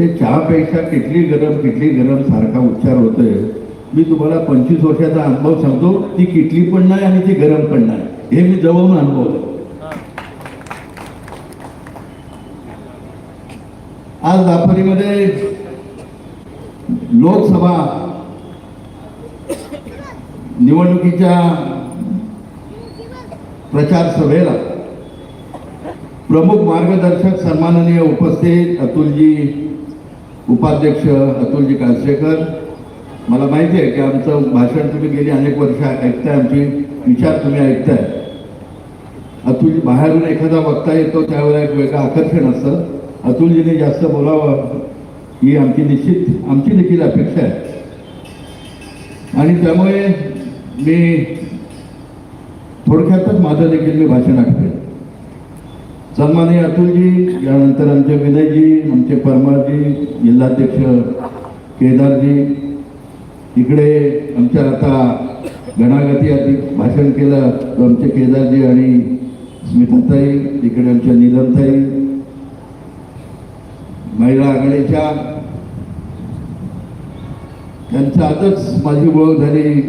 ते चहापेक्षा किटली गरम किटली गरम सारखा उच्चार होतोय. मी तुम्हाला पंचवीस वर्षाचा अनुभव सांगतो ती किटली पण नाही आणि ती गरम पण नाही. हे मी जवळून अनुभवलं आज दापोलीमध्ये लोकसभा निवडणुकीच्या प्रचार सभेला प्रमुख मार्गदर्शक सन्माननीय उपस्थित अतुलजी उपाध्यक्ष अतुलजी कालशेकर मला माहिती आहे की आमचं भाषण तुम्ही गेली अनेक वर्ष ऐकताय आमची विचार तुम्ही ऐकताय. अतुलजी बाहेरून एखादा वक्ता येतो त्यावेळेला एक वेगळं आकर्षण असतं. अतुलजीने जास्त बोलावं ही आमची निश्चित आमची देखील अपेक्षा आहे. आणि त्यामुळे मी थोडक्यातच माझं देखील मी भाषण आखते सन्माननीय अतुलजी यानंतर आमचे विनयजी आमचे परमारजी जिल्हाध्यक्ष केदारजी इकडे आमच्या आता गणागती आधी भाषण केलं आमचे केदारजी आणि स्मिताताई इकडे आमच्या निलमताई महिला आघाडीच्या. त्यांचं आजच माझी ओळख झाली.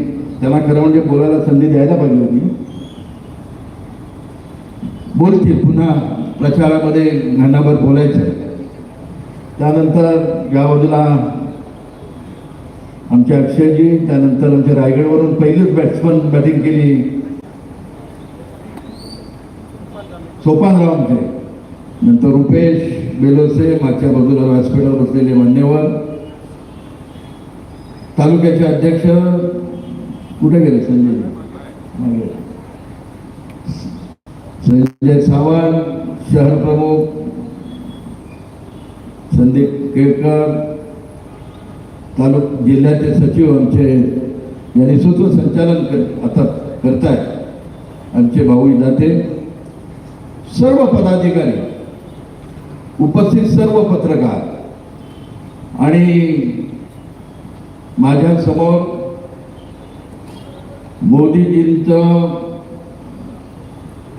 त्यांना खरं म्हणजे बोलायला संधी द्यायला पाहिजे होती. बोलतील पुन्हा प्रचारामध्ये घंटाभर बोलायचं. त्यानंतर या बाजूला आमचे अक्षयजी त्यानंतर आमच्या रायगडवरून पहिलीच बॅट्समन बॅटिंग केली. सोपानराव आमचे. नंतर रुपेश बेलोसे मागच्या बाजूला व्यासपीठावर बसलेले मान्यवर. तालुक्याचे अध्यक्ष कुठे गेले संजय? मागे. संजय सावंत शहर प्रमुख संदीप केळकर तालुक जिल्ह्याचे सचिव आमचे यांनी सूत्रसंचालन कर आता करतायत आमचे भाऊ दाते सर्व पदाधिकारी उपस्थित सर्व पत्रकार आणि माझ्यासमोर मोदीजींचं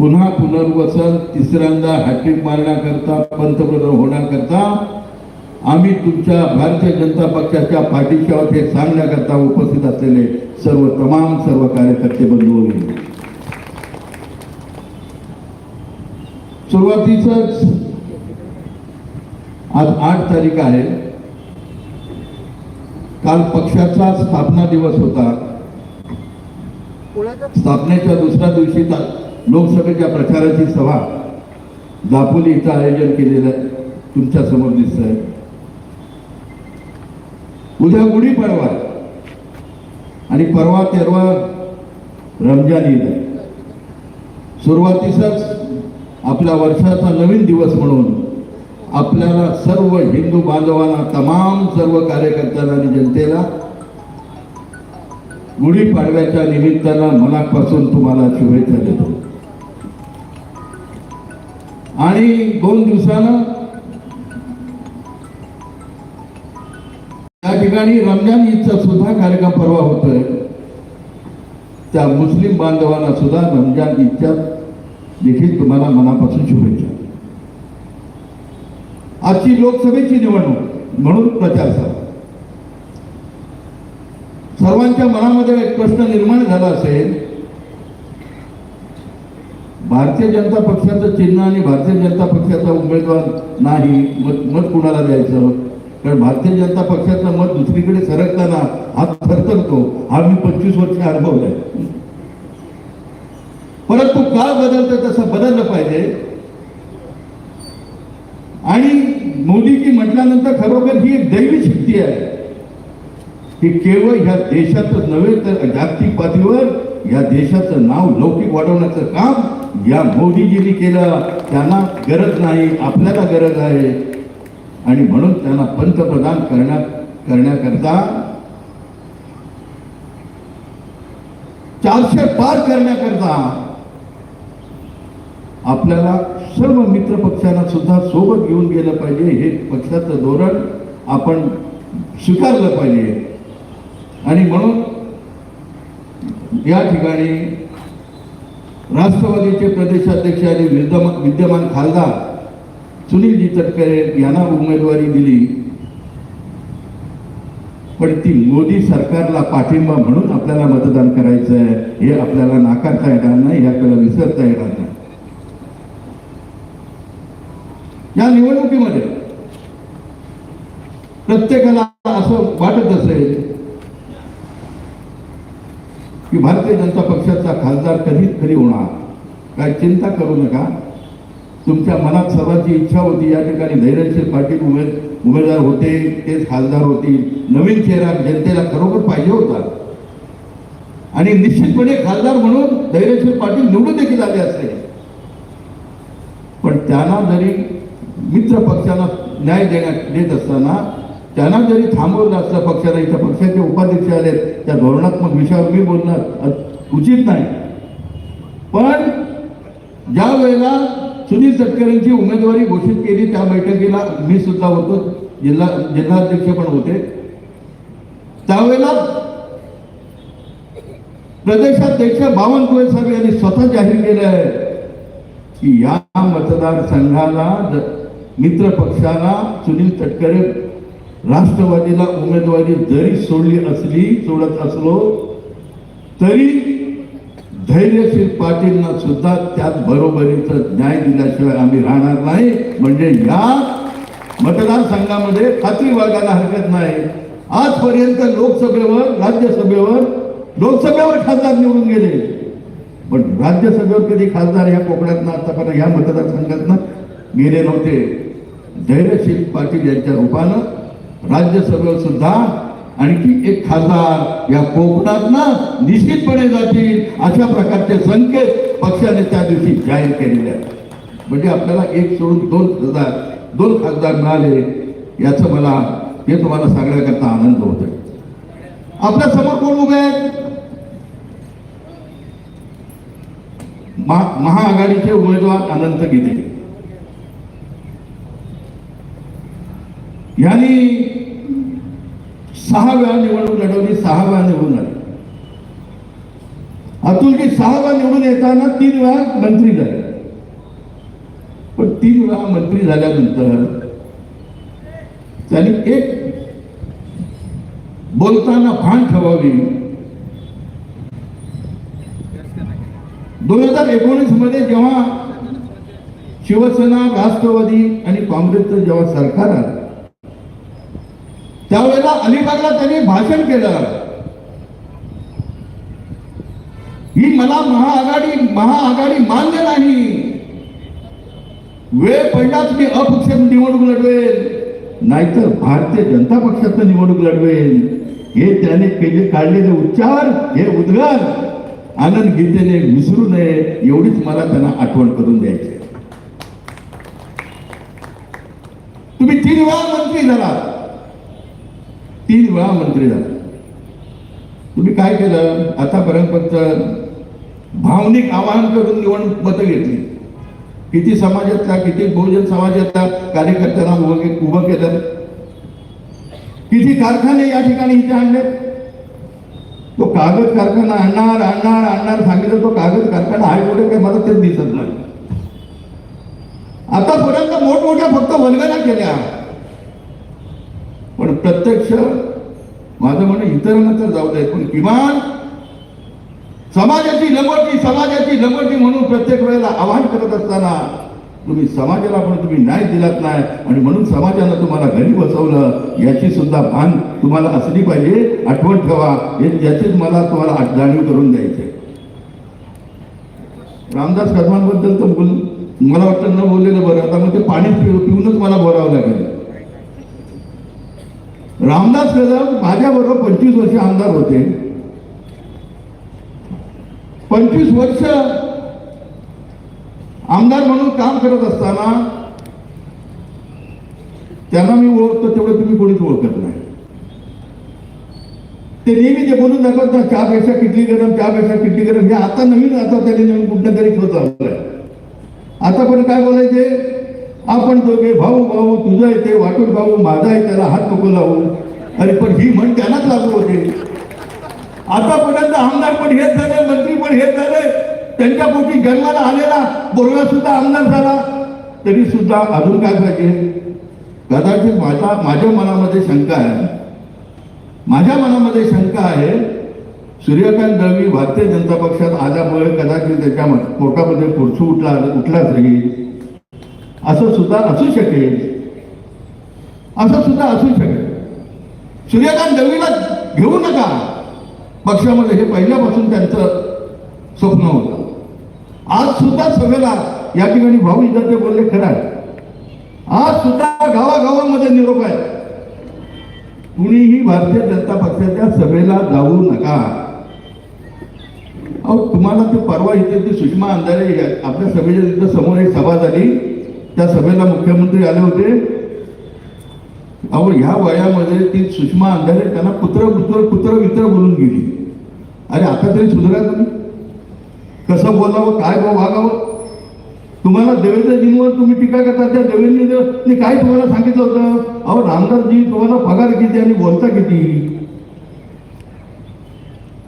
पुन्हा पुनर्वसन तिसऱ्यांदा हॅट्रिक मारण्याकरता पंतप्रधान होण्याकरता आम्ही तुमच्या भारतीय जनता पक्षाच्या पाठीशी आहोत हे सांगण्याकरता उपस्थित असलेले सर्व तमाम सर्व कार्यकर्ते बंधू. सुरुवातीच आज आठ तारीख आहे काल पक्षाचा स्थापना दिवस होता स्थापनेच्या दुसऱ्या दिवशी लोकसभेच्या प्रचाराची सभा दापोली इथं आयोजन केलेलं आहे. तुमच्यासमोर दिसत आहे उद्या गुढीपाडवा आणि परवा तेरवा रमजान ईद आहे. सुरुवातीसच आपल्या वर्षाचा नवीन दिवस म्हणून आपल्याला सर्व हिंदू बांधवांना तमाम सर्व कार्यकर्त्यांना आणि जनतेला गुढीपाडव्याच्या निमित्तानं मनापासून तुम्हाला शुभेच्छा देतो. आणि दोन दिवसानं त्या ठिकाणी रमजान ईदचा सुद्धा कार्यक्रम परवा होतोय. त्या मुस्लिम बांधवांना सुद्धा रमजान ईदच्या देखील तुम्हाला मनापासून शुभेच्छा. आजची लोकसभेची निवडणूक म्हणून प्रचार सभा. सर्वांच्या मनामध्ये एक प्रश्न निर्माण झाला असेल भारतीय जनता पक्षाचं चिन्ह आणि भारतीय जनता पक्षाचा उमेदवार नाही मत मत कुणाला द्यायचं? कारण भारतीय जनता पक्षाचं मत दुसरीकडे सरकताना हा थरथरतो हा मी पंचवीस वर्ष अनुभवलाय परंतु का बदलतं तसं बदललं पाहिजे. आणि मोदीजी म्हटल्यानंतर खरोखर ही एक दैवी शक्ती आहे. की केवळ ह्या देशातच नव्हे तर जागतिक पातळीवर या देशाचं नाव लौकिक वाढवण्याचं काम या मोदीजींनी केलं त्यांना गरज नाही आपल्याला गरज आहे. आणि म्हणून त्यांना पंतप्रधान करण्या करण्याकरता चारशे पार करण्याकरता आपल्याला सर्व मित्र पक्षांना सुद्धा सोबत घेऊन गेलं पाहिजे. हे पक्षाचं धोरण आपण स्वीकारलं पाहिजे. आणि म्हणून या ठिकाणी राष्ट्रवादीचे प्रदेशाध्यक्ष आणि विद्यमान विद्यमान खासदार सुनीलजी तटकरे यांना उमेदवारी दिली. पण ती मोदी सरकारला पाठिंबा म्हणून आपल्याला मतदान करायचं आहे हे आपल्याला नाकारता येणार नाही हे आपल्याला विसरता येणार नाही. या निवडणुकीमध्ये प्रत्येकाला असं वाटत असेल की भारतीय जनता पक्षाचा खासदार कधीच खरी होणार. काय चिंता करू नका. तुमच्या मनात सर्वांची इच्छा होती या ठिकाणी धैर्यशील पाटील उमेद उमेदवार होते तेच खासदार होतील. नवीन चेहरा जनतेला खरोखर पाहिजे होता. आणि निश्चितपणे खासदार म्हणून धैर्यशील पाटील निवडून देखील आले असते. पण त्यांना जरी मित्र पक्षाला न्याय देण्यात देत असताना त्यांना जरी थांबवलं असलं पक्षाला इथं पक्षाचे उपाध्यक्ष आले त्या धोरणात्मक विषयावर मी बोलणं उचित नाही. पण ज्या वेळेला सुनील तटकरेंची उमेदवारी घोषित केली त्या बैठकीला मी सुद्धा होतो जिल्हा जिल्हाध्यक्ष पण होते. त्यावेळेला प्रदेशाध्यक्ष बावनकुळे साहेब यांनी स्वतः जाहीर केलं आहे की या मतदारसंघाला मित्र पक्षाला सुनील तटकरे राष्ट्रवादीला उमेदवारी जरी सोडली असली सोडत असलो तरी धैर्यशील पाटीलना सुद्धा त्याच बरोबरीचा न्याय दिल्याशिवाय आम्ही राहणार नाही. म्हणजे या मतदारसंघामध्ये खात्री वागायला हरकत नाही. आजपर्यंत लोकसभेवर राज्यसभेवर लोकसभेवर खासदार निवडून गेले. पण राज्यसभेवर कधी खासदार ह्या कोकणात आतापर्यंत या मतदारसंघातनं गेले नव्हते. धैर्यशील पाटील यांच्या रूपानं राज्यसभेवर सुद्धा आणखी एक खासदार या कोकणातनं निश्चितपणे जातील अशा प्रकारचे संकेत पक्षाने त्या दिवशी जाहीर केलेले आहेत. म्हणजे आपल्याला एक सोडून दोन खासदार दोन खासदार मिळाले याचं मला हे तुम्हाला सांगण्याकरता आनंद होतोय. आपल्यासमोर कोण उभे आहेत? महा- महाआघाडीचे उमेदवार अनंत गीते यांनी सहा वेळा निवडणूक लढवली सहा वेळा निवडून आली अतुलजी सहा वेळा निवडून येताना तीन वेळा मंत्री झाले. पण तीन वेळा मंत्री झाल्यानंतर त्यांनी एक बोलताना भान ठेवावी. दोन हजार एकोणीसमध्ये जेव्हा शिवसेना राष्ट्रवादी आणि काँग्रेसचं जेव्हा सरकार आलं त्यावेळेला अलिबागला त्यांनी भाषण केलं. ही मला महाआघाडी महाआघाडी मान्य नाही. वेळ पडलाच मी अपक्ष निवडणूक लढवेल. नाहीतर भारतीय जनता पक्षाचं निवडणूक लढवेल. हे त्याने केले काढलेले उच्चार हे उद्गार. आनंद गीतेने विसरू नये एवढीच मला त्यांना आठवण करून द्यायची. तुम्ही तीन वेळा मंत्री झाला तीन वेळा मंत्री झाला. तुम्ही काय केलं? आतापर्यंत फक्त भावनिक आवाहन करून निवडणूक मतं घेतली. किती समाजातल्या किती बहुजन समाजातल्या कार्यकर्त्यांना उभं उभं केलं? किती कारखाने या ठिकाणी इथे आणले? तो कागद कारखाना आणणार आणणार आणणार सांगितलं तो कागद कारखाना आहे कुठे काय मला तेच दिसत नाही. आतापर्यंत मोठमोठ्या फक्त वल्गना केल्या. पण प्रत्यक्ष माझं म्हणणं इतरांना तर जाऊ दे पण किमान समाजाची लंगोटी समाजाची लंगोटी म्हणून प्रत्येक वेळेला आवाहन करत असताना तुम्ही समाजाला पण तुम्ही न्याय दिलात नाही आणि म्हणून समाजानं तुम्हाला घरी बसवलं याची सुद्धा भान तुम्हाला असली पाहिजे. आठवण ठेवा हे याचीच मला तुम्हाला जाणीव करून द्यायचे रामदास कदमांबद्दल तर बोल मला वाटतं न बोललेलं बरं आता मग ते पाणी पिऊ पिऊनच मला बोलावं लागेल. रामदास कदम माझ्याबरोबर पंचवीस वर्ष आमदार होते. पंचवीस वर्ष आमदार म्हणून काम करत असताना त्यांना मी ओळखतो तेवढं तुम्ही कोणीच ओळखत नाही. ते नेहमी ते बोलून दाखवत ना चहापेक्षा किटली गरम चहापेक्षा किटली गरम. हे आता नवीन आता त्याने नवीन कुठल्या तरी शोध आलं आता पण काय बोलायचे? आपण दोघे भाऊ भाऊ तुझं आहे ते वाटून भाऊ माझा आहे त्याला हात नको लावू. अरे पण ही म्हण त्यांनाच लागू होते. आतापर्यंत आमदार पण हेच झाले मंत्री पण हेच झाले. त्यांच्या पोटी जन्माला आलेला बोरगा सुद्धा आमदार झाला. तरी सुद्धा अजून काय पाहिजे? कदाचित माझा माझ्या मनामध्ये शंका आहे. माझ्या मनामध्ये शंका आहे सूर्यकांत दळवी भारतीय जनता पक्षात आल्यामुळे कदाचित त्याच्या पोटामध्ये पुरसू उठला उठलाच नाही असं सुद्धा असू शकेल. असं सुद्धा असू शकेल. सूर्यकांत दळवीला घेऊ नका. पक्षामध्ये हे पहिल्यापासून त्यांचं स्वप्न होतं. आज सुद्धा सभेला या ठिकाणी भाऊ इथं ते बोलले खरं आहे. आज सुद्धा गावागावामध्ये निरोप आहे. कुणीही भारतीय जनता पक्षाच्या सभेला जाऊ नका. अहो तुम्हाला ते परवा इथे ती सुषमा अंधारे या- आपल्या सभेच्या तिथं समोर एक सभा झाली. त्या सभेला मुख्यमंत्री आले होते. अहो ह्या वयामध्ये ती सुषमा अंधारे त्यांना पुत्र पुत्र पुत्र मित्र बोलून गेली. अरे आता तरी सुधरा तुम्ही. कसं बोलावं काय वागावं? तुम्हाला देवेंद्रजींवर तुम्ही टीका करता त्या देवेंद्रजींनी काय तुम्हाला सांगितलं होतं? अहो रामदासजी तुम्हाला पगार किती आणि बोलता किती?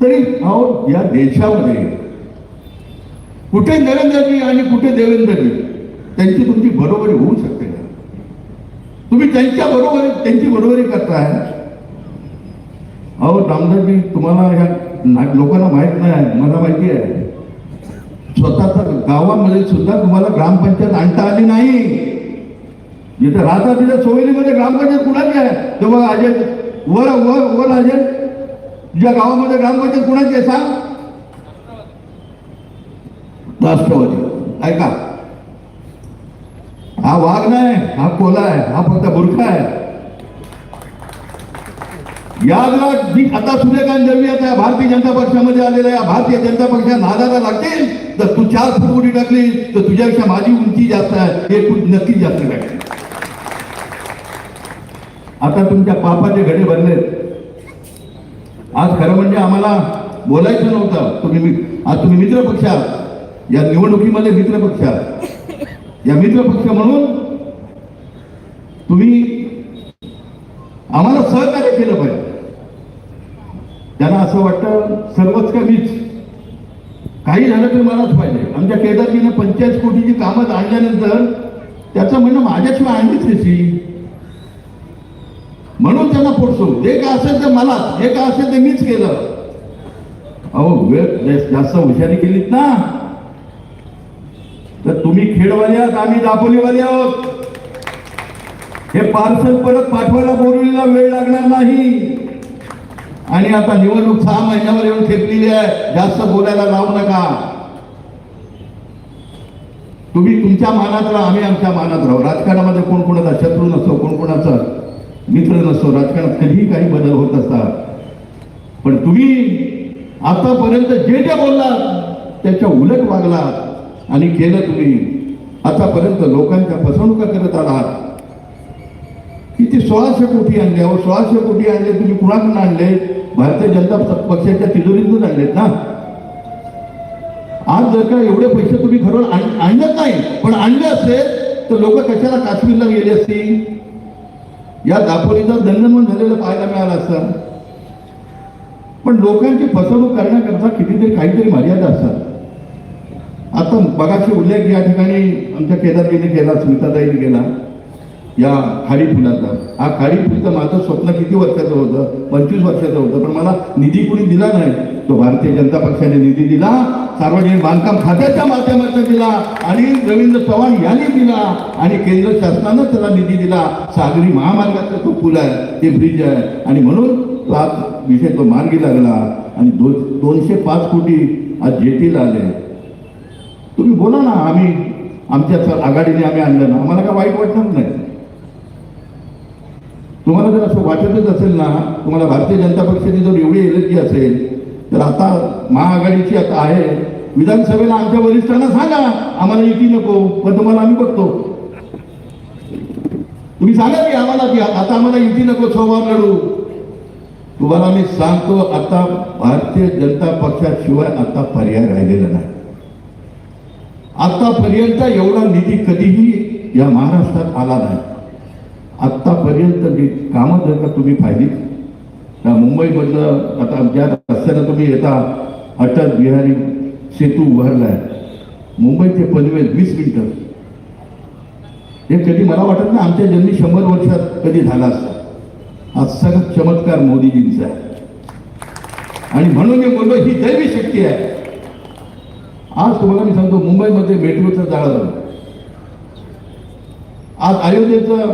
तरी अहो या देशामध्ये कुठे नरेंद्रजी आणि कुठे देवेंद्रजी? त्यांची तुमची बरोबरी होऊ शकते का? तुम्ही त्यांच्या बरोबरी, त्यांची बरोबरी करताय अहो, रामदासजी, तुम्हाला ह्या लोकांना माहित नाही मला माहिती आहे. स्वतःच्या गावामध्ये सुद्धा तुम्हाला ग्रामपंचायत आणता आली नाही. जिथे राहता तिथे सोयरीमध्ये ग्रामपंचायत कुणाची आहे? तेव्हा अजय, वर वर वर अजय तुझ्या गावामध्ये ग्रामपंचायत कुणाची आहे, सांग. राष्ट्रवादी. ऐका. हा वाघ नाही हा कोला आहे हा फक्त बुरखा आहे. यादला जी आता सूर्यकांत दळवी आता भारतीय जनता पक्षामध्ये आलेला या भारतीय जनता पक्षात नादाला लागतील. तर तू चार फूट उडी टाकली तर तुझ्यापेक्षा माझी उंची जास्त आहे हे फूट नक्कीच जास्त टाकली आता तुमच्या पापाचे घडे बनलेत आज खरं म्हणजे आम्हाला बोलायचं नव्हतं. तुम्ही आज तुम्ही मित्र या निवडणुकीमध्ये मित्र या मित्रपक्ष म्हणून तुम्ही आम्हाला सहकार्य केलं पाहिजे. त्यांना असं वाटतं सर्वच कमीच. काही झालं तरी मलाच पाहिजे. आमच्या केदारजीने पंचायत कोटीची कामं आणल्यानंतर त्याचं म्हणणं माझ्याशिवाय आणलीच कशी म्हणून त्यांना पोटसो जे काय असेल ते मला जे काय असेल ते मीच केलं. अहो वेळ जास्त हुशारी केलीत ना. तर तुम्ही खेडवाले आहात आम्ही दापोलीवाले आहोत. हे पार्सल परत पाठवायला बोलवलेला वेळ लागणार नाही. आणि आता निवडणूक सहा महिन्यावर येऊन खेपलेली आहे. जास्त बोलायला लावू नका. तुम्ही तुमच्या मानात राहा आम्ही आमच्या मानात राहू. राजकारणामध्ये कोण कोणाचा शत्रू नसतो कोण कोणाचा मित्र नसतो राजकारणात कधीही काही बदल होत असतात. पण तुम्ही आतापर्यंत जे जे बोललात त्याच्या उलट वागलात. आणि केलं तुम्ही. आतापर्यंत लोकांच्या फसवणुका करत आलात. किती सोळाशे कोटी आणले अहो सोळाशे कोटी आणले तुम्ही कुणाकडून आणले? भारतीय जनता पक्षाच्या तिजोरीतून आणलेत ना. आज जर का एवढे पैसे तुम्ही खरं आण- नाही पण आणले असेल तर लोक कशाला काश्मीरला गेले असतील? या दापोलीचा दंगनमन झालेलं पाहायला मिळालं असतं. पण लोकांची फसवणूक करण्याकरता कितीतरी काहीतरी मर्यादा असतात. आता बघाचे उल्लेख या ठिकाणी आमच्या केदारजीने केला स्मिताताईने केला या खाडी फुलाचा हा खाडी फुलचं माझं स्वप्न किती वर्षाचं होतं? पंचवीस वर्षाचं होतं पण मला निधी कुणी दिला नाही. तो भारतीय जनता पक्षाने निधी दिला सार्वजनिक बांधकाम खात्याच्या माध्यमातून दिला आणि रवींद्र चव्हाण यांनी दिला आणि केंद्र शासनानं त्याला निधी दिला. सागरी महामार्गाचा तो पूल आहे ते ब्रिज आहे. आणि म्हणून तो आज विषय तो मार्गी लागला. आणि दो दोनशे पाच कोटी आज जेटीला आले. तुम्ही बोला ना आम्ही आमच्या आघाडीने आम्ही आणलं ना. आम्हाला काय वाईट वाटणार नाही. तुम्हाला जर असं वाटतच असेल ना तुम्हाला भारतीय जनता पक्षाची जर एवढी एलर्जी असेल तर आता महाआघाडीची आता आहे. विधानसभेला आमच्या वरिष्ठांना सांगा आम्हाला युती नको पण तुम्हाला आम्ही बघतो. तुम्ही सांगा की आम्हाला की आता आम्हाला युती नको सोमवार लढू. तुम्हाला मी सांगतो आता भारतीय जनता पक्षाशिवाय आता पर्याय राहिलेला नाही. आतापर्यंत एवढा निधी कधीही या महाराष्ट्रात आला नाही. आत्तापर्यंत जी कामं जर का तुम्ही पाहिली त्या मुंबईमधलं आता ज्या रस्त्यानं तुम्ही येता अटल बिहारी सेतू उभारलाय. मुंबई ते पनवेल वीस मिनिटं. हे कधी मला वाटत नाही आमच्या जन्मी शंभर वर्षात कधी झाला असता. हा सगळा चमत्कार मोदीजींचा आहे. आणि म्हणून मी बोललो ही दैवी शक्ती आहे. आज तुम्हाला मी सांगतो मुंबईमध्ये मेट्रोचं जाळं आज अयोध्येचं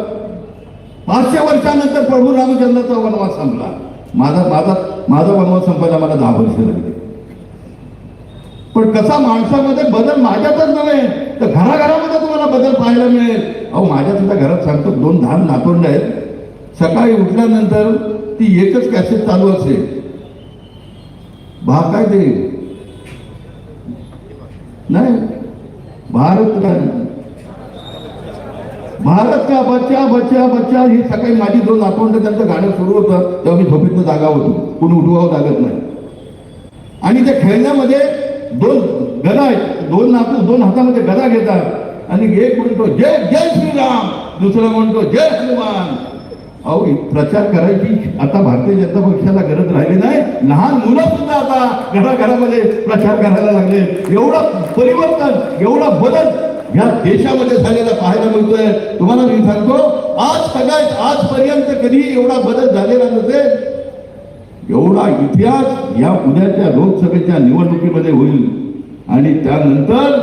पाचशे वर्षानंतर प्रभू रामचंद्राचा वनवास संपला. माझा माझा माझा वनवास संपायला मला दहा वर्ष लागले. पण कसा माणसामध्ये बदल माझ्यातच नव्हे तर घराघरामध्ये तुम्हाला बदल पाहायला मिळेल. अहो माझ्या सुद्धा घरात सांगतो दोन धान नातवंड आहेत. सकाळी उठल्यानंतर ती एकच कॅसेट चालू असेल. भा काय ते? नाही. भारत का भारत का बच्चा बच्चा बच्चा? ही सकाळी माझी दोन नातवंड त्यांचं गाणं सुरू होतं तेव्हा मी झोपेतनं जागा होतो. कोणी उठवावं लागत नाही. आणि त्या खेळण्यामध्ये दोन गदा आहेत. दोन नातू दोन हातामध्ये गदा घेतात. आणि एक म्हणतो जय जय श्रीराम. दुसरा म्हणतो जय श्रीमान. अहो प्रचार करायची आता भारतीय जनता पक्षाला गरज राहिली नाही. लहान मुलं सुद्धा आता घराघरामध्ये प्रचार करायला लागले. एवढं परिवर्तन एवढा बदल या देशामध्ये झालेला पाहायला मिळतोय. तुम्हाला मी सांगतो आज सगळ्यात आजपर्यंत कधी एवढा बदल झालेला नसेल. एवढा इतिहास या उद्याच्या लोकसभेच्या निवडणुकीमध्ये होईल. आणि त्यानंतर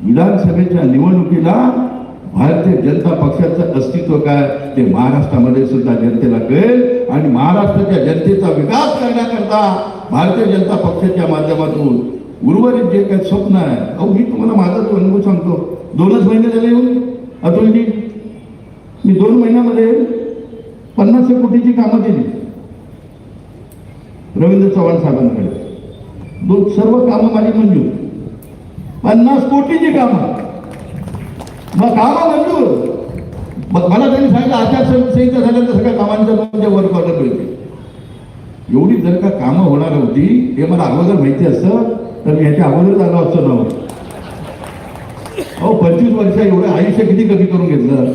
विधानसभेच्या निवडणुकीला भारतीय जनता पक्षाचं अस्तित्व काय? ते महाराष्ट्रामध्ये सुद्धा जनतेला कळेल. आणि महाराष्ट्राच्या जनतेचा विकास करण्याकरता भारतीय जनता पक्षाच्या माध्यमातून उर्वरित जे काही स्वप्न आहे अहो मी तुम्हाला माझा तो अनुभव सांगतो. दोनच महिने झाले येऊन अतुलजी. मी दोन महिन्यामध्ये पन्नासशे कोटीची कामं दिली रवींद्र चव्हाण साहेबांकडे. दोन सर्व कामं माझी मंजूर. पन्नास कोटीची कामं. मग कामा मंजूर मग मला त्यांनी सांगितलं आचारसंहिता झाल्यानंतर सगळ्या कामांच्या तुमच्या वर्क ऑर्डर मिळते. एवढी जर का कामं होणार होती हे मला अगोदर माहिती असतं तर मी ह्याच्या अगोदर आलो असतो ना अहो पंचवीस वर्ष एवढं आयुष्य किती कमी करून घेतलं.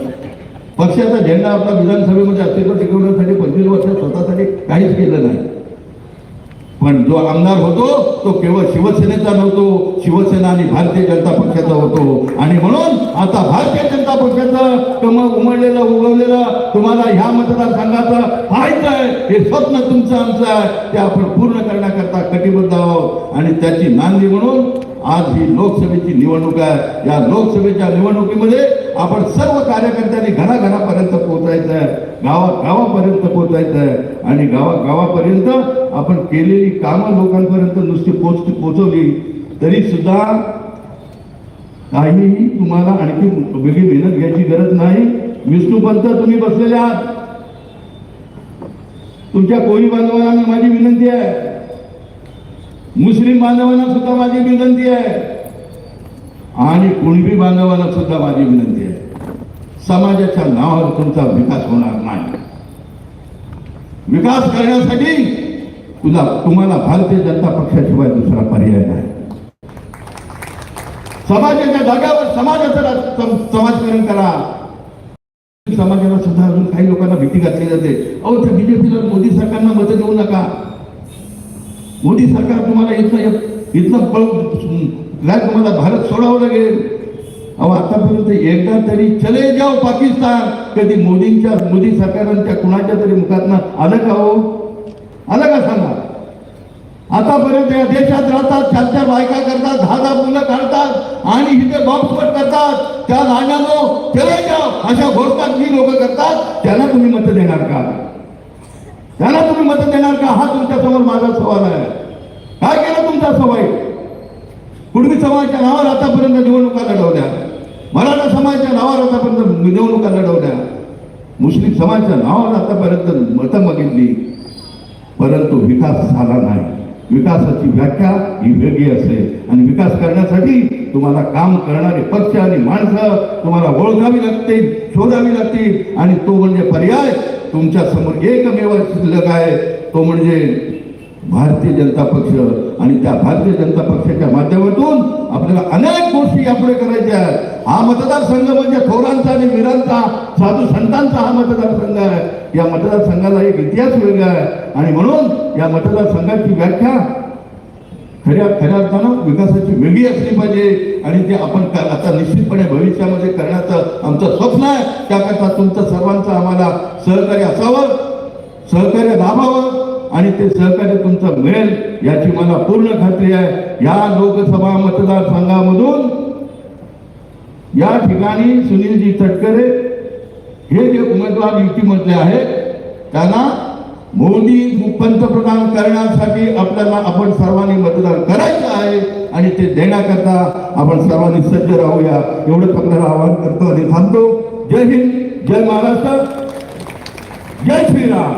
पक्षाचा झेंडा आपला विधानसभेमध्ये अस्तित्व टिकवण्यासाठी पंचवीस वर्ष स्वतःसाठी काहीच केलं नाही. पण जो आमदार होतो तो केवळ शिवसेनेचा नव्हतो शिवसेना आणि भारतीय जनता पक्षाचा होतो. आणि म्हणून आता भारतीय जनता पक्षाचं कमळ उमडलेलं उगवलेलं तुम्हाला ह्या मतदारसंघाचं पाहायचं आहे हे स्वप्न तुमचं आमचं आहे ते आपण पूर्ण करण्याकरता कटिबद्ध आहोत. आणि त्याची नांदी म्हणून आज ही लोकसभेची निवडणूक आहे. या लोकसभेच्या निवडणुकीमध्ये आपण सर्व कार्यकर्त्यांनी घराघरापर्यंत पोहोचायचं आहे गावा गावापर्यंत पोहोचायचं आहे आणि गावा गावापर्यंत आपण केलेली कामं लोकांपर्यंत नुसती पोच पोचवली तरी सुद्धा काहीही तुम्हाला आणखी वेगळी मेहनत घ्यायची गरज नाही. विष्णुपंत तुम्ही बसलेले आहात. तुमच्या कोळी बांधवांना माझी विनंती आहे. मुस्लिम बांधवांना सुद्धा माझी विनंती आहे. आणि कुणबी बांधवाला सुद्धा माझी विनंती आहे. समाजाच्या नावावर तुमचा विकास होणार नाही. विकास करण्यासाठी तुला तुम्हाला भारतीय जनता पक्षाशिवाय दुसरा पर्याय नाही. समाजाच्या जागावर समाजाचं समाजकरण समाजकारण करा. समाजाला सुद्धा अजून काही लोकांना भीती घातली जाते. अहो त्या बीजेपीला मोदी सरकारना मतं देऊ नका. मोदी सरकार तुम्हाला इथं इथलं नाही तुम्हाला भारत सोडावं लागेल. अहो आतापर्यंत एकदा तरी चले जाओ पाकिस्तान. कधी मोदींच्या मोदी सरकारांच्या कुणाच्या तरी मुखातनं आलं का हो? आलं का सांगा? आतापर्यंत या देशात राहतात चार चार बायका करतात दहा दहा मुलं काढतात आणि इथे बॉम्बस्फोट करतात. त्या नाण्यानो चले जाओ. अशा घोषणा जी लोक करतात त्यांना तुम्ही मत देणार का? त्यांना तुम्ही मत देणार का? हा तुमच्यासमोर माझा सवाल आहे. काय केलं तुमचा सवाई कुणबी समाजाच्या नावावर आतापर्यंत निवडणुका लढवल्या. मराठा समाजाच्या नावावर आतापर्यंत निवडणुका लढवल्या. मुस्लिम समाजाच्या नावावर आतापर्यंत मतं मागितली. परंतु विकास झाला नाही. विकासाची व्याख्या ही वेगळी असेल. आणि विकास करण्यासाठी तुम्हाला काम करणारे पक्ष आणि माणसं तुम्हाला ओळखावी लागतील शोधावी लागतील. आणि तो म्हणजे पर्याय. तुमच्यासमोर एकमेव शिल्लक आहे. तो म्हणजे भारतीय जनता पक्ष आणि त्या भारतीय जनता पक्षाच्या माध्यमातून आपल्याला अनेक गोष्टी यापुढे करायच्या आहेत. हा मतदारसंघ म्हणजे थोरांचा आणि वीरांचा साधू संतांचा हा मतदारसंघ आहे. या मतदारसंघाला एक इतिहास वेगळा आहे. आणि म्हणून या मतदारसंघाची व्याख्या खऱ्या खऱ्या अर्थानं विकासाची वेगळी असली पाहिजे. आणि ते आपण आता निश्चितपणे भविष्यामध्ये करण्याचं आमचं स्वप्न आहे. त्याकरता तुमचं सर्वांचं आम्हाला सहकार्य असावं सहकार्य लाभावं. आणि ते सहकार्य तुमचं मिळेल याची मला पूर्ण खात्री आहे. या लोकसभा मतदारसंघामधून या ठिकाणी सुनीलजी तटकरे हे जे उमेदवार युतीमधले आहेत त्यांना मोदी पंतप्रधान करण्यासाठी आपल्याला आपण सर्वांनी मतदान करायचं आहे आणि ते देण्याकरता आपण सर्वांनी सज्ज राहूया. एवढंच आपल्याला आवाहन करतो आणि थांबतो. जय हिंद जय महाराष्ट्र जय श्रीराम.